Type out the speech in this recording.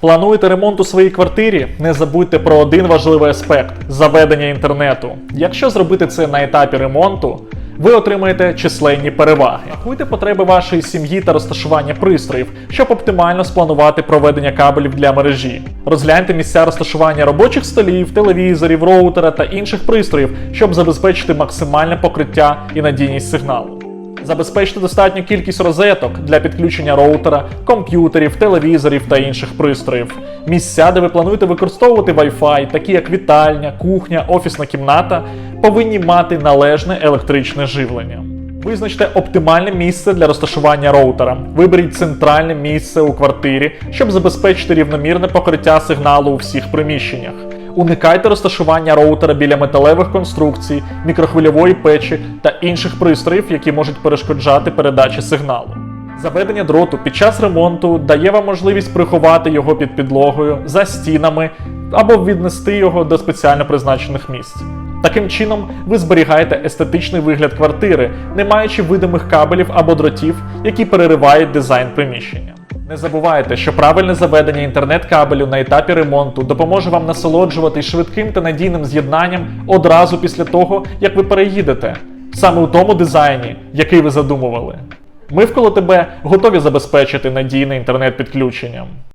Плануєте ремонт у своїй квартирі? Не забудьте про один важливий аспект заведення інтернету. Якщо зробити це на етапі ремонту, ви отримаєте численні переваги. Рахуйте потреби вашої сім'ї та розташування пристроїв, щоб оптимально спланувати проведення кабелів для мережі. Розгляньте місця розташування робочих столів, телевізорів, роутера та інших пристроїв, щоб забезпечити максимальне покриття і надійність сигналу. Забезпечте достатню кількість розеток для підключення роутера, комп'ютерів, телевізорів та інших пристроїв. Місця, де ви плануєте використовувати Wi-Fi, такі як вітальня, кухня, офісна кімната, повинні мати належне електричне живлення. Визначте оптимальне місце для розташування роутера. Виберіть центральне місце у квартирі, щоб забезпечити рівномірне покриття сигналу у всіх приміщеннях. Уникайте розташування роутера біля металевих конструкцій, мікрохвильової печі та інших пристроїв, які можуть перешкоджати передачі сигналу. Заведення дроту під час ремонту дає вам можливість приховати його під підлогою, за стінами або віднести його до спеціально призначених місць. Таким чином, ви зберігаєте естетичний вигляд квартири, не маючи видимих кабелів або дротів, які переривають дизайн приміщення. Не забувайте, що правильне заведення інтернет-кабелю на етапі ремонту допоможе вам насолоджуватись швидким та надійним з'єднанням одразу після того, як ви переїдете, саме у тому дизайні, який ви задумували. Ми в ТБ готові забезпечити надійне інтернет-підключення.